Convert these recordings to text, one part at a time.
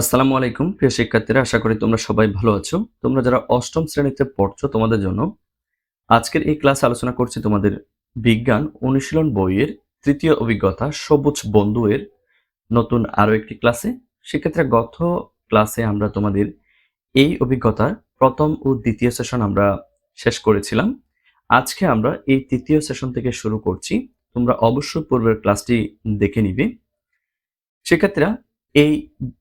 আসসালামু আলাইকুম, প্রিয় শিক্ষার্থীরা, আশা করি তোমরা সবাই ভালো আছো। তোমরা যারা অষ্টম শ্রেণীতে পড়ছো তোমাদের জন্য আজকের এই ক্লাস আলোচনা করছি তোমাদের বিজ্ঞান অনুশীলন বইয়ের তৃতীয় অভিজ্ঞতা, সবুজ বন্ধু এর নতুন আরও একটি ক্লাসে। সেক্ষেত্রে গত ক্লাসে আমরা তোমাদের এই অভিজ্ঞতার প্রথম ও দ্বিতীয় সেশন আমরা শেষ করেছিলাম। আজকে আমরা এই তৃতীয় সেশন থেকে শুরু করছি। তোমরা অবশ্যই পূর্বের ক্লাসটি দেখে নিবে। সেক্ষেত্রে এই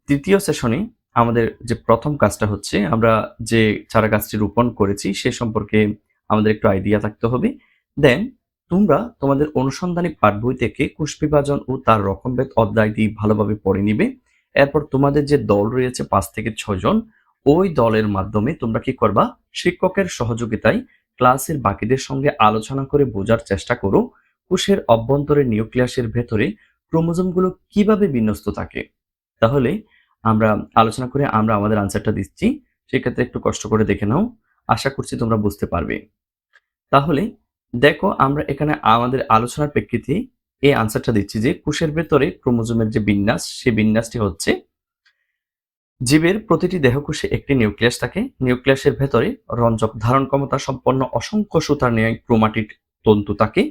তৃতীয় সেশনে আমাদের যে প্রথম কাজটা হচ্ছে, আমরা যে চারা গাছটি রোপণ করেছি সে সম্পর্কে আমাদের একটু আইডিয়া থাকতে হবে। দেন তোমরা তোমাদের অনুসন্ধানী পাঠ বই থেকে কোষ বিভাজন ও তার রকমভেদ অধ্যায়টি ভালোভাবে পড়ে নিবে। এরপর তোমাদের যে দল রয়েছে পাঁচ থেকে ছজন ওই দলের মাধ্যমে তোমরা কি করবা? শিক্ষকের সহযোগিতায় ক্লাসের বাকিদের সঙ্গে আলোচনা করে বোঝার চেষ্টা করো। কোষের অভ্যন্তরে নিউক্লিয়াসের ভেতরে ক্রোমোজোমগুলো কীভাবে বিন্যস্ত থাকে? তাহলে আমরা আলোচনা করে আমরা আমাদের আনসারটা দিচ্ছি, সেক্ষেত্রে একটু কষ্ট করে দেখে নাও, আশা করছি তোমরা বুঝতে পারবে। তাহলে দেখো আমরা এখানে আমাদের আলোচনার প্রেক্ষিতে এই আনসারটা দিচ্ছি যে কোষের ভেতরে ক্রোমোজোমের যে বিন্যাস, সেই বিন্যাসটি হচ্ছে জীবের প্রতিটি দেহকোষে একটি নিউক্লিয়াস থাকে। নিউক্লিয়াসের ভেতরে রঞ্জক ধারণ ক্ষমতা সম্পন্ন অসংখ্য সুতার ন্যায় ক্রোমাটিড তন্তু থাকে।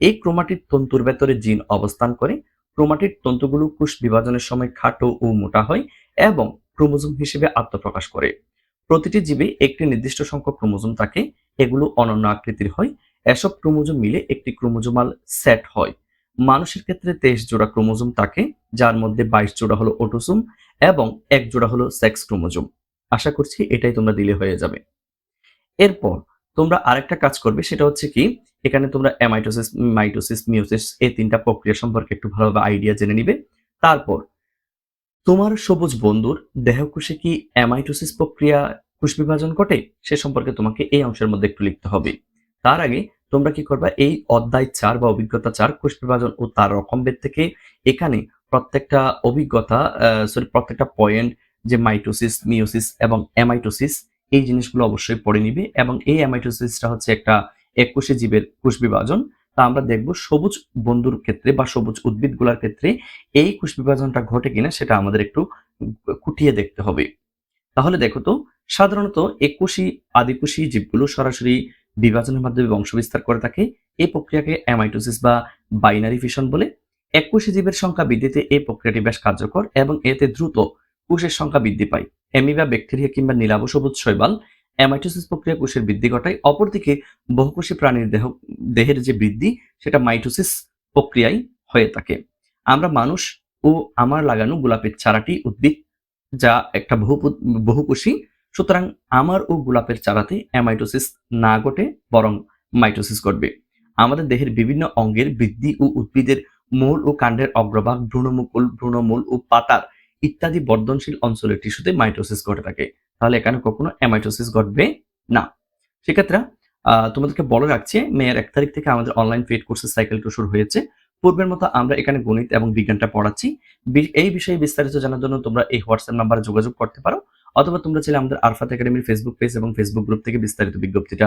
এই ক্রোমাটিড তন্তুর ভেতরে জিন অবস্থান করে। ক্রোমাটিড তন্তুগুলো কোষ বিভাজনের সময় খাটো ও মোটা হয় এবং ক্রোমোজোম হিসেবে আত্মপ্রকাশ করে। প্রতিটি জীবে একটি নির্দিষ্ট সংখ্যক ক্রোমোজোম থাকে, এগুলো অনন্য আকৃতির হয়। এসব ক্রোমোজোম মিলে একটি ক্রোমোজোমাল সেট হয়। মানুষের ক্ষেত্রে তেইশ জোড়া ক্রোমোজোম থাকে, যার মধ্যে বাইশ জোড়া হলো অটোসোম এবং এক জোড়া হলো সেক্স ক্রোমোজোম। আশা করছি এটাই তোমরা দিলে হয়ে যাবে। এরপর তোমরা আরেকটা কাজ করবে, সেটা হচ্ছে কি, এখানে তোমরা অ্যামাইটোসিস মাইটোসিস মিউসিস এই তিনটা প্রক্রিয়া সম্পর্কে একটু ভালোভাবে আইডিয়া জেনে নিবে। তারপর, তোমার সবুজ বন্ধুর দেহকোষে কি অ্যামাইটোসিস প্রক্রিয়া কোষ বিভাজন ঘটে? সে সম্পর্কে তোমাকে এই অংশের মধ্যে একটু লিখতে হবে। তার আগে তোমরা কি করবা, এই অধ্যায় চার বা অভিজ্ঞতা চার, কোষ বিভাজন ও তার রকমভেদ থেকে এখানে প্রত্যেকটা অভিজ্ঞতা সরি প্রত্যেকটা পয়েন্ট যে মাইটোসিস মিওসিস এবং অ্যামাইটোসিস এই জিনিসগুলো অবশ্যই পড়ে নিবে এবং এই অ্যামাইটোসিসটা হচ্ছে একটা একুশে জীবের কোষ বিভাজন। তা আমরা দেখব সবুজ বন্ধুর ক্ষেত্রে বা সবুজ উদ্ভিদগুলোর ক্ষেত্রে এই কোষ বিভাজনটা ঘটে কিনা সেটা আমাদের একটু খুঁটিয়ে দেখতে হবে। তাহলে দেখো তো, সাধারণত একুশি আদিকুশি জীবগুলো সরাসরি বিভাজনের মাধ্যমে বংশবিস্তার করে থাকে। এই প্রক্রিয়াকে অ্যামাইটোসিস বা বাইনারি ফিশন বলে। একুশি জীবের সংখ্যা বৃদ্ধিতে এই প্রক্রিয়াটি বেশ কার্যকর এবং এতে দ্রুত কোষের সংখ্যা বৃদ্ধি পায়। অ্যামিবা, ব্যাকটেরিয়া কিংবা নীলাভ সবুজ শৈবাল অ্যামাইটোসিস প্রক্রিয়া কোষের বৃদ্ধি ঘটায়। অপরদিকে বহুকোষী প্রাণীর দেহ, দেহের যে বৃদ্ধি, সেটা মাইটোসিস প্রক্রিয়ায় হয়ে থাকে। আমরা মানুষ ও আমার লাগানো গোলাপের চারাটি উদ্ভিদ, যা একটা বহু বহুকোষী। সুতরাং আমার ও গোলাপের চারাতে অ্যামাইটোসিস না ঘটে, বরং মাইটোসিস ঘটবে। আমাদের দেহের বিভিন্ন অঙ্গের বৃদ্ধি ও উদ্ভিদের মূল ও কাণ্ডের অগ্রভাগ ভ্রূণমুকুল ভ্রূণমূল ও পাতার ইত্যাদি বর্ধনশীল অঞ্চলের টিস্যুতে মাইটোসিস ঘটে থাকে। তাহলে এখানে কখনো অ্যামাইটোসিস ঘটবে না। সেক্ষেত্রে তোমাদেরকে বলে রাখছি মেয়ের এক তারিখ থেকে আমাদের অনলাইন পেড কোর্সের সাইকেল টু শুরু হয়েছে। পূর্বের মতো আমরা এখানে গণিত এবং বিজ্ঞানটা পড়াচ্ছি। এই বিষয়ে বিস্তারিত জানার জন্য তোমরা এই হোয়াটসঅ্যাপ নাম্বারে যোগাযোগ করতে পারো। অথবা তোমরা চাইলে আমাদের আরফাত একাডেমির ফেসবুক পেজ এবং ফেসবুক গ্রুপ থেকে বিস্তারিত বিজ্ঞপ্তিটা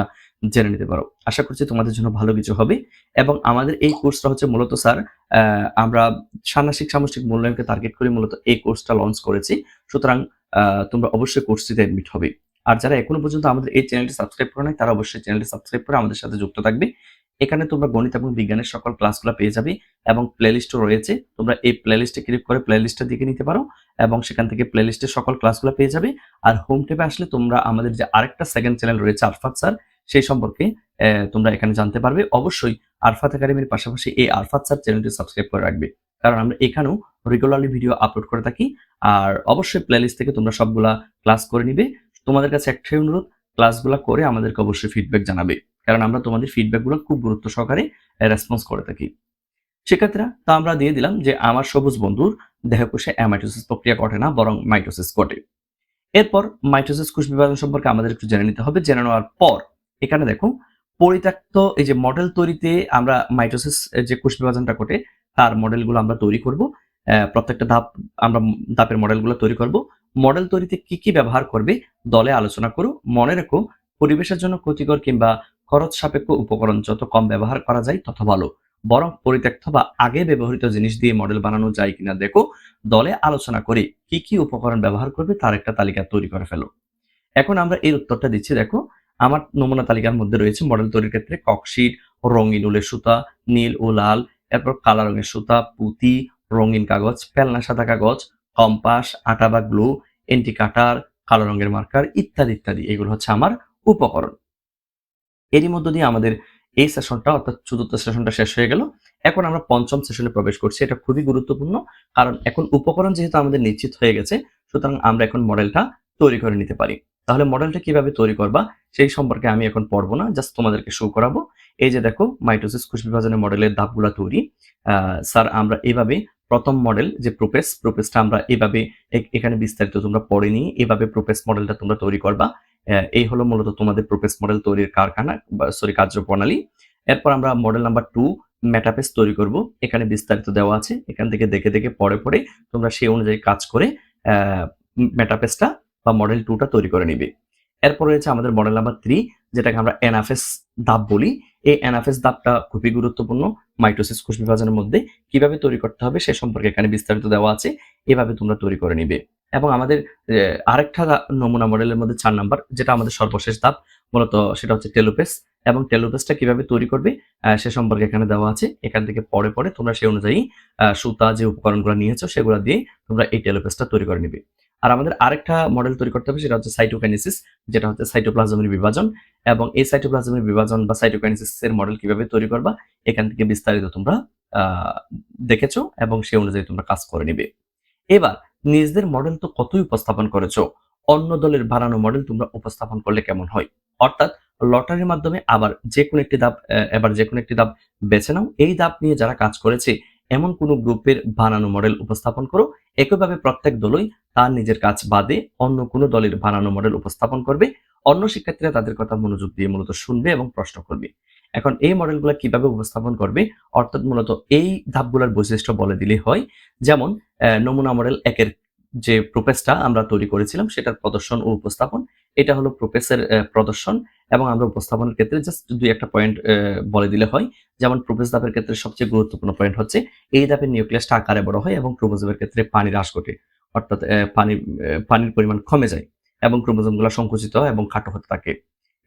জেনে নিতে পারো। আশা করছি তোমাদের জন্য ভালো কিছু হবে এবং আমাদের এই কোর্সটা হচ্ছে মূলত স্যার আমরা ষান্মাসিক সামষ্টিক মূল্যায়নকে টার্গেট করে মূলত এই কোর্সটা লঞ্চ করেছি। সুতরাং তোমরা অবশ্যই কোর্সটিতে অ্যাডমিট হবে। আর যারা এখনও পর্যন্ত আমাদের এই চ্যানেলটি সাবস্ক্রাইব করে নাই, তারা অবশ্যই চ্যানেলটি সাবস্ক্রাইব করে আমাদের সাথে যুক্ত থাকবে। এখানে তোমরা গণিত এবং বিজ্ঞানের সকল ক্লাসগুলো পেয়ে যাবে এবং প্লেলিস্টও রয়েছে। তোমরা এই প্লেলিস্টে ক্লিক করে প্লেলিস্টটা দিকে নিতে পারো এবং সেখান থেকে প্লেলিস্টের সকল ক্লাসগুলো পেয়ে যাবে। আর হোম টেপে আসলে তোমরা আমাদের যে আরেকটা সেকেন্ড চ্যানেল রয়েছে, আরফাত স্যার সেই সম্পর্কে তোমরা এখানে জানতে পারবে। অবশ্যই আরফাত একাডেমির পাশাপাশি এই আরফাত স্যার চ্যানেলটি সাবস্ক্রাইব করে রাখবে। কারণ আমরা এখানেও রেগুলারলি ভিডিও আপলোড করে থাকি। আর অবশ্যই প্লেলিস্ট থেকে তোমরা সবগুলা ক্লাস করে নিবে। তোমাদের কাছে একটাই অনুরোধ ক্লাসগুলো করে আমাদেরকে অবশ্যই ফিডব্যাক জানাবে। কারণ আমরা তোমাদের ফিডব্যাকগুলো খুব গুরুত্ব সহকারে রেসপন্স করে থাকি। সেক্ষেত্রে তা আমরা দিয়ে দিলাম যে আমার সবুজ বন্ধুর দেহকোষে অ্যামাইটোসিস প্রক্রিয়া ঘটে না, বরং মাইটোসিস ঘটে। এরপর মাইটোসিস কোষ বিভাজন সম্পর্কে আমাদের একটু জেনে নিতে হবে। জেনে নেওয়ার পর এখানে দেখো, পরিত্যক্ত এই যে মডেল তৈরিতে আমরা মাইটোসিস যে কোষ বিভাজনটা ঘটে, তার মডেলগুলো আমরা তৈরি করব। প্রত্যেকটা ধাপ আমরা ধাপের মডেলগুলো তৈরি করব। মডেল তৈরিতে কি কি ব্যবহার করবে, দলে আলোচনা করো। মনে রেখো, পরিবেশের জন্য ক্ষতিকর কিংবা খরচ সাপেক্ষ উপকরণ যত কম ব্যবহার করা যায় তত ভালো। বরং পরিত্যক্ত বা আগে ব্যবহৃত জিনিস দিয়ে মডেল বানানো যায় কিনা দেখো, দলে আলোচনা করে কি কি উপকরণ ব্যবহার করবে তার একটা তালিকা তৈরি করে ফেলো। এখন আমরা এর উত্তরটা দিচ্ছি, দেখো, আমার নমুনা তালিকার মধ্যে রয়েছে মডেল তৈরির ক্ষেত্রে ককশিট, রঙিন উলের সুতা, নীল ও লাল, এরপর কালা রঙের সুতা, পুঁতি, রঙিন কাগজ, পেলনা, সাদা কাগজ, কম্পাস, আটা বা গ্লু, এন্টি কাটার, কালো রঙের মার্কার ইত্যাদি ইত্যাদি। এগুলো হচ্ছে আমার উপকরণ। এরই মধ্য দিয়ে আমাদের এই সেশনটা অর্থাৎ চতুর্থ সেশনটা শেষ হয়ে গেল। এখন আমরা পঞ্চম সেশনে প্রবেশ করছি, এটা খুবই গুরুত্বপূর্ণ, কারণ এখন উপকরণ যেহেতু আমাদের নিশ্চিত হয়ে গেছে, সুতরাং আমরা এখন মডেলটা তৈরি করে নিতে পারি। তাহলে মডেলটা কীভাবে তৈরি করবা, সেই সম্পর্কে আমি এখন পড়ব না জাস্ট তোমাদেরকে শো করাবো। এই যে দেখো মাইটোসিস কোষ বিভাজনের মডেলের ধাপগুলা তৈরি। স্যার আমরা এভাবে প্রথম মডেল যে প্রোপেস প্রোপেসটা আমরা এভাবে এখানে বিস্তারিত তোমরা পড়ে নিয়ে এভাবে প্রোপেস মডেলটা তোমরা তৈরি করবা। এই হলো মূলত তোমাদের প্রোপেস মডেল তৈরির কারখানা সরি কার্যপ্রণালী। এরপর আমরা মডেল নাম্বার টু মেটাপেস তৈরি করব। এখানে বিস্তারিত দেওয়া আছে। এখান থেকে দেখে দেখে পরে পরে তোমরা সেই অনুযায়ী কাজ করে মেটাপেসটা বা মডেল টুটা তৈরি করে নিবে। এরপর রয়েছে আমাদের মডেল নাম্বার থ্রি যেটাকে আমরা এনাফেস ধাপ বলি। এই এনাফেস ধাপটা খুবই গুরুত্বপূর্ণ মাইটোসিস কোষ বিভাজনের মধ্যে। কীভাবে তৈরি করতে হবে সে সম্পর্কে এখানে বিস্তারিত দেওয়া আছে। এভাবে তোমরা তৈরি করে নিবে। এবং আমাদের আরেকটা নমুনা মডেলের মধ্যে চার নাম্বার, যেটা আমাদের সর্বশেষ ধাপ, মূলত সেটা হচ্ছে টেলোপেস, এবং টেলোপেসটা কীভাবে তৈরি করবে সে সম্পর্কে এখানে দেওয়া আছে। এখান থেকে পরে পরে তোমরা সেই অনুযায়ী সুতা যে উপকরণগুলো নিয়েছো, সেগুলো দিয়ে তোমরা এই টেলোপেসটা তৈরি করে নিবে। আর আমাদের আরেকটা মডেল তৈরি করতে হবে, সেটা হচ্ছে সাইটোকাইনেসিস, যেটা হচ্ছে সাইটোপ্লাজমের বিভাজন, এবং এই সাইটোপ্লাজমের বিভাজন বা সাইটোকাইনেসিস এর মডেল কীভাবে তৈরি করবা, এখান থেকে বিস্তারিত তোমরা দেখেছ, এবং সেই অনুযায়ী তোমরা কাজ করে নিবে। এবার নিজেদের মডেল তো কতই উপস্থাপন করেছ? অন্য দলের বানানো মডেল তোমরা উপস্থাপন করলে কেমন হয়? অর্থাৎ লটারির মাধ্যমে আবার যে কোনো একটি ধাপ এবার যে কোনো একটি ধাপ বেছে নাও। এই ধাপ নিয়ে যারা কাজ করেছে, এমন কোনো গ্রুপের বানানো মডেল উপস্থাপন করো। একইভাবে প্রত্যেক দলই তার নিজের কাজ বাদে অন্য কোনো দলের বানানো মডেল উপস্থাপন করবে। অন্য শিক্ষার্থীরা তাদের কথা মনোযোগ দিয়ে মূলত শুনবে এবং প্রশ্ন করবে। এখন এই মডেলগুলো কীভাবে উপস্থাপন করবে? অর্থাৎ মূলত এই ধাপগুলোর বৈশিষ্ট্য বলে দিলে হয়। যেমন নমুনা মডেল একের যে প্রোপেসটা আমরা তৈরি করেছিলাম, সেটার প্রদর্শন ও উপস্থাপন। এটা হলো প্রোপেসের প্রদর্শন এবং আমরা উপস্থাপনের ক্ষেত্রে জাস্ট দুই একটা পয়েন্ট বলে দিলে হয়। যেমন প্রোপেস ধাপের ক্ষেত্রে সবচেয়ে গুরুত্বপূর্ণ পয়েন্ট হচ্ছে, এই ধাপের নিউক্লিয়াসটা আকারে বড় হয় এবং ক্রোমোজোমের ক্ষেত্রে পানি হ্রাস ঘটে। অর্থাৎ পানি পানির পরিমাণ কমে যায় এবং ক্রোমোজোমগুলো সংকুচিত এবং খাটো হতে থাকে।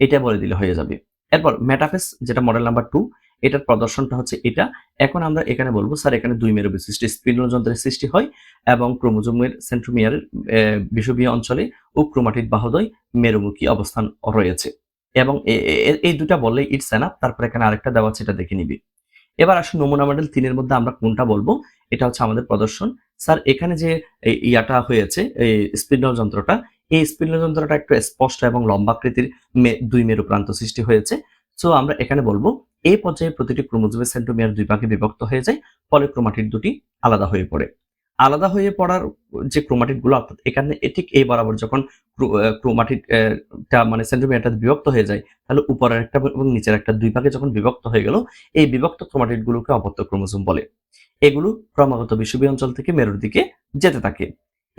এটা বলে দিলে হয়ে যাবে। এরপর মেটাফেস যেটা মডেল নাম্বার টু এটার প্রদর্শনটা হচ্ছে এটা। এখন আমরা এখানে বলব, স্যার, এখানে দুই মেরু বিশিষ্ট স্পিন্ডল যন্ত্রের সৃষ্টি হয় এবং ক্রোমোজোমের সেন্ট্রোমিয়ারের বিষবীয় অঞ্চলে ও ক্রোমাটিড বাহদয় মেরুমুখী অবস্থান রয়েছে। এবং এই দুটা বললে ইটস এনাফ তারপর এখানে আরেকটা দেওয়া আছে, এটা দেখে নিবি। এবার আসুন নমুনা মডেল তিনের মধ্যে আমরা কোনটা বলব, এটা হচ্ছে আমাদের প্রদর্শন। স্যার, এখানে যে ইয়াটা হয়েছে, এই স্পিন্ডল যন্ত্রটা এই স্পিন্ডল যন্ত্রটা একটু স্পষ্ট এবং লম্বাকৃতির দুই মেরু প্রান্ত সৃষ্টি হয়েছে। সো আমরা এখানে বলব এই পর্যায়ে প্রতিটি ক্রোমোজোমের সেন্টোমিয়ার দুই ভাগে বিভক্ত হয়ে যায়, ফলে ক্রোমাটিড দুটি আলাদা হয়ে পড়ে। আলাদা হয়ে পড়ার যে ক্রোমাটিডগুলো অর্থাৎ এখানে ঠিক এই বরাবর যখন ক্রোমাটিড মানে সেন্টোমিয়ারটা বিভক্ত হয়ে যায়, তাহলে উপরের একটা এবং নিচের একটা দুই ভাগে যখন বিভক্ত হয়ে গেল, এই বিভক্ত ক্রোমাটিড গুলোকে অপত্য ক্রোমোজোম বলে। এগুলো ক্রমাগত বিষুবীয় অঞ্চল থেকে মেরুর দিকে যেতে থাকে।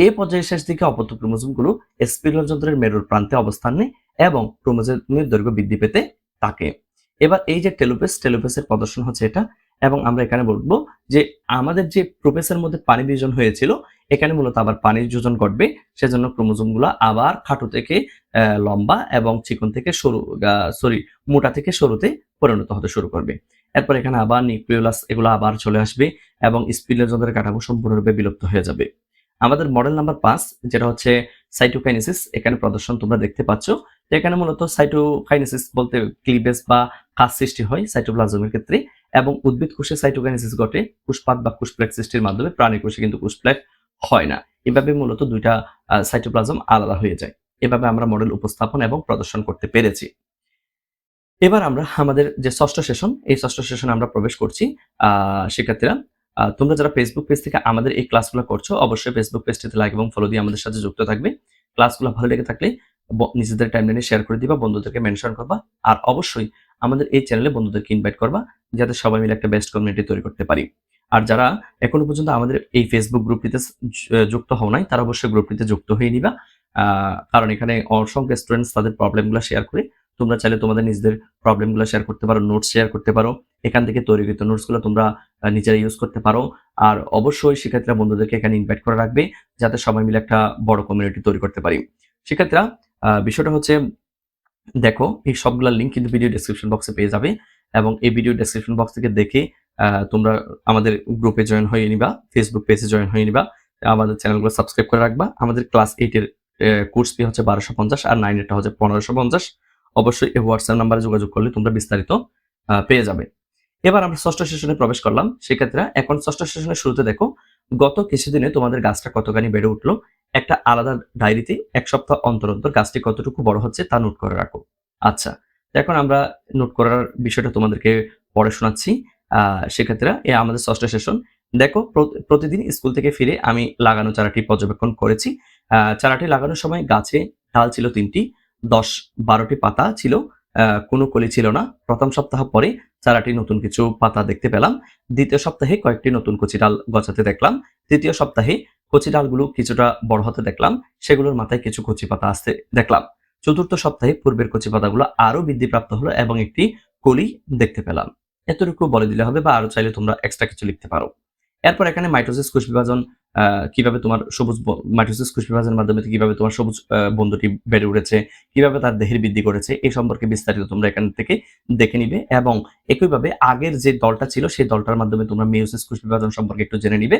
এই পর্যায়ের শেষ দিকে অপত্য ক্রোমোজোমগুলো স্পিরল যন্ত্রের মেরুর প্রান্তে অবস্থান নেয় এবং ক্রোমোজোমের দৈর্ঘ্য বৃদ্ধি পেতে থাকে। এবার এই যে টেলোপেস, টেলোপেসের প্রদর্শন হচ্ছে এটা এবং আমরা এখানে বলব যে আমাদের যে প্রোপেসের মধ্যে পানি বিয়োজন হয়েছিল, এখানে মূলত আবার পানির যোজন ঘটবে। সেজন্য ক্রোমোজোমগুলো আবার খাটো থেকে লম্বা এবং চিকন থেকে সরু সরি, মোটা থেকে সরুতে পরিণত হতে শুরু করবে। এরপর এখানে আবার নিউক্লিওলাস এগুলো আবার চলে আসবে এবং স্পিলের যন্ত্রের কাঠামো সম্পূর্ণরূপে বিলুপ্ত হয়ে যাবে। আমাদের মডেল নাম্বার পাঁচ, যেটা হচ্ছে সাইটোকাইনেসিস এখানে প্রদর্শন তোমরা দেখতে পাচ্ছ। এখানে মূলত সাইটোকাইনেসিস বলতে ক্লিভেজ বা কাজ সৃষ্টি হয় সাইটোপ্লাজমের ক্ষেত্রে এবং উদ্ভিদ কোষে সাইটোকাইনেসিস ঘটে কুষপাত বা কুষপ্লেক সৃষ্টির মাধ্যমে, প্রাণী কোষে কিন্তু কুষপ্লেক হয় না। এভাবে মূলত দুইটা সাইটোপ্লাজম আলাদা হয়ে যায়। এভাবে আমরা মডেল উপস্থাপন এবং প্রদর্শন করতে পেরেছি। এবার আমরা আমাদের যে ষষ্ঠ সেশন, এই ষষ্ঠ সেশনে আমরা প্রবেশ করছি শিক্ষার্থীরা। তোমরা যারা ফেসবুক পেজ থেকে আমাদের এই ক্লাসগুলো করছ, অবশ্যই ফেসবুক পেজটিতে লাইক এবং ফলো দিয়ে আমাদের সাথে যুক্ত থাকবে। ক্লাসগুলো ভালো লেগে থাকলে নিজেদের টাইমলাইনে শেয়ার করে দিবা, বন্ধুদেরকে মেনশন করবা আর অবশ্যই আমাদের এই চ্যানেলে বন্ধুদেরকে ইনভাইট করবা যাতে সবাই মিলে একটা বেস্ট কমিউনিটি তৈরি করতে পারি। আর যারা এখনও পর্যন্ত আমাদের এই ফেসবুক গ্রুপটিতে যুক্ত হও নাই, তারা অবশ্যই গ্রুপটিতে যুক্ত হয়ে নিবা। কারণ এখানে অসংখ্য স্টুডেন্টস তাদের প্রবলেমগুলো শেয়ার করে তোমরা চাইলে তোমাদের নিজেদের প্রবলেমগুলো শেয়ার করতে পারো নোটস শেয়ার করতে পারো। এখান থেকে তৈরিকৃত নোটসগুলো তোমরা নিজেরা ইউজ করতে পারো। আর অবশ্যই শিক্ষার্থীরা, বন্ধুদেরকে এখানে ইনভাইট করে রাখবে, যাতে সবাই মিলে একটা বড় কমিউনিটি তৈরি করতে পারি। শিক্ষার্থীরা বিষয়টা হচ্ছে, দেখো, এই সবগুলা লিঙ্ক কিন্তু ভিডিও ডেসক্রিপশন বক্সে পেয়ে যাবে। এবং এই ভিডিও ডেসক্রিপশন বক্স থেকে দেখে তোমরা আমাদের গ্রুপে জয়েন হয়ে নিবা ফেসবুক পেজে জয়েন হয়ে নিবা। আমাদের চ্যানেলগুলো সাবস্ক্রাইব করে রাখবা। আমাদের ক্লাস এইটের কোর্স ফি হচ্ছে বারোশো পঞ্চাশ আর নাইন এরটা হচ্ছে পনেরোশো পঞ্চাশ। অবশ্যই এই হোয়াটসঅ্যাপ নাম্বারে যোগাযোগ করলে তোমরা বিস্তারিত পেয়ে যাবে। এবার আমরা ষষ্ঠ সেশনে প্রবেশ করলাম। সেক্ষেত্রে এখন ষষ্ঠ সেশনের শুরুতে দেখো, গত কিছুদিনে তোমাদের গাছটা কতখানি বেড়ে উঠল, একটা আলাদা ডায়েরিতে এক সপ্তাহ অন্তর অন্তর গাছটি কতটুকু বড় হচ্ছে তা নোট করে রাখো। আচ্ছা এখন আমরা নোট করার বিষয়টা তোমাদেরকে পড়ে শোনাচ্ছি। সেক্ষেত্রে এ আমাদের ষষ্ঠ সেশন। দেখো প্রতিদিন স্কুল থেকে ফিরে আমি লাগানো চারাটি পর্যবেক্ষণ করেছি। চারাটি লাগানোর সময় গাছে ডাল ছিল তিনটি দশ বারোটি পাতা ছিল কোনো কলি ছিল না। প্রথম সপ্তাহ পরে চারাটি নতুন কিছু পাতা দেখতে পেলাম। দ্বিতীয় সপ্তাহে কয়েকটি নতুন কচি ডাল গজাতে দেখলাম। তৃতীয় সপ্তাহে কচি ডালগুলো কিছুটা বড় হতে দেখলাম। সেগুলোর মাথায় কিছু কচি পাতা আসতে দেখলাম। চতুর্থ সপ্তাহে পূর্বের কচি পাতাগুলো আরও বৃদ্ধিপ্রাপ্ত হলো এবং একটি কলি দেখতে পেলাম। এতটুকু বলে দিলে হবে বা আরও চাইলে তোমরা এক্সট্রা কিছু লিখতে পারো। এরপর এখানে মাইটোসিস কোষ বিভাজন কীভাবে তোমার সবুজ মাইটোসিস কোষ মাধ্যমে কীভাবে তোমার সবুজ বন্ধুটি বেড়ে উঠেছে, কীভাবে তার দেহের বৃদ্ধি করেছে এই সম্পর্কে বিস্তারিত তোমরা এখান থেকে দেখে নিবে এবং একইভাবে আগের যে দলটা ছিল সেই দলটার মাধ্যমে তোমরা মিওসিস কোষ বিভাজন সম্পর্কে একটু জেনে নিবে।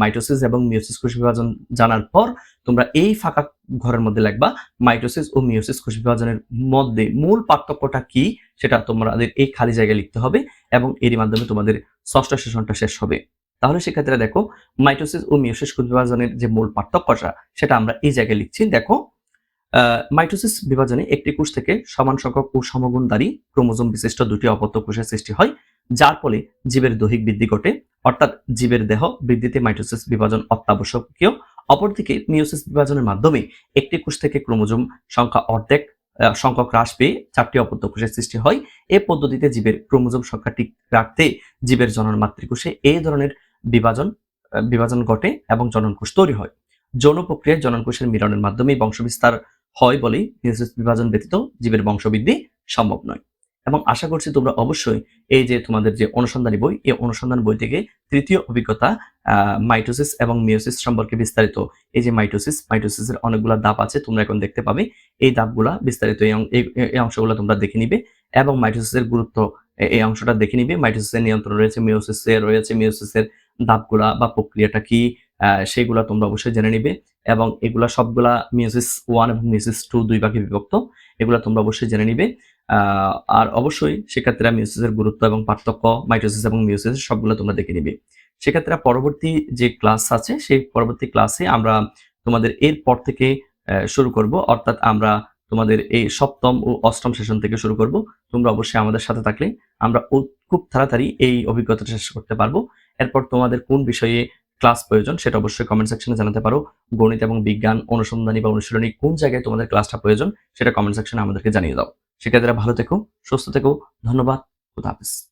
মাইটোসিস এবং মিওসিস কোষ বিভাজন জানার পর তোমরা এই ফাঁকা ঘরের মধ্যে লিখবা মাইটোসিস ও মিউসিস কোষ বিভাজনের মধ্যে মূল পার্থক্যটা কি সেটা তোমাদের এই খালি জায়গায় লিখতে হবে এবং এরই মাধ্যমে তোমাদের ষষ্ঠ সেশনটা শেষ হবে। তাহলে সেক্ষেত্রে দেখো মাইটোসিস ও মিওসিস বিভাজনের যে মূল পার্থক্যটা সেটা আমরা এই জায়গায় লিখছি। দেখো মাইটোসিস বিভাজনে একটি কোষ থেকে সমান সংখ্যক ও সমগুণধারী ক্রোমোজোম বিশিষ্ট দুটি অপত্য কোষের সৃষ্টি হয়, যার ফলে জীবের দৈহিক বৃদ্ধি ঘটে। অর্থাৎ জীবের দেহ বৃদ্ধিতে মাইটোসিস বিভাজন অত্যাবশ্যকীয়। অপরদিকে মিওসিস বিভাজনের মাধ্যমে একটি কোষ থেকে ক্রোমোজোম সংখ্যা অর্ধেক সংখ্যক হ্রাস পেয়ে চারটি অপত্য কোষের সৃষ্টি হয়। এই পদ্ধতিতে জীবের ক্রোমোজোম সংখ্যা ঠিক রাখতে জীবের জনন মাতৃকোষে এই ধরনের বিভাজন বিভাজন ঘটে এবং জননকোষ তৈরি হয়। যৌন প্রক্রিয়ায় জননকোষের মিলনের মাধ্যমে বংশবিস্তার হয় বলেই বিভাজন ব্যতীত জীবের বংশবৃদ্ধি সম্ভব নয়। এবং আশা করছি তোমরা অবশ্যই এই যে তোমাদের যে অনুসন্ধানী বই, এই অনুসন্ধান বই থেকে তৃতীয় অভিজ্ঞতা মাইটোসিস এবং মিওসিস সম্পর্কে বিস্তারিত এই যে মাইটোসিস, মাইটোসিসের অনেকগুলো ধাপ আছে, তোমরা এখন দেখতে পাবে। এই ধাপগুলা বিস্তারিত এই অংশগুলো তোমরা দেখে নিবে এবং মাইটোসিসের গুরুত্ব এই অংশটা দেখে নিবে। মাইটোসিসের নিয়ন্ত্রণ রয়েছে মিওসিসের রয়েছে মিওসিসের ধাপগুলা বা প্রক্রিয়াটা কি সেগুলা তোমরা অবশ্যই জেনে নিবে এবং এগুলা সবগুলা মিওসিস ওয়ান এবং মিওসিস টু দুই ভাগে বিভক্ত, এগুলা তোমরা অবশ্যই জেনে নিবে। আর অবশ্যই সেক্ষেত্রে মিওসিসের গুরুত্ব এবং পার্থক্য, মাইটোসিস এবং মিওসিস সবগুলো তোমরা দেখে নিবে। সেক্ষেত্রে পরবর্তী যে ক্লাস আছে, সেই পরবর্তী ক্লাসে আমরা তোমাদের এর পর থেকে শুরু করব। অর্থাৎ আমরা তোমাদের এই সপ্তম ও অষ্টম সেশন থেকে শুরু করব। তোমরা অবশ্যই আমাদের সাথে থাকলে আমরা খুব তাড়াতাড়ি এই অভিজ্ঞতা শেষ করতে পারব। এরপর তোমাদের কোন বিষয়ে ক্লাস প্রয়োজন সেটা অবশ্যই কমেন্ট সেকশনে জানাতে পারো। গণিত এবং বিজ্ঞান, অনুসন্ধানী বা অনুশীলনী কোন জায়গায় তোমাদের ক্লাসটা প্রয়োজন সেটা কমেন্ট সেকশনে আমাদেরকে জানিয়ে দাও। শিক্ষার্থীরা ভালো থেকো, সুস্থ থেকো, ধন্যবাদ, খুদা হাফিজ।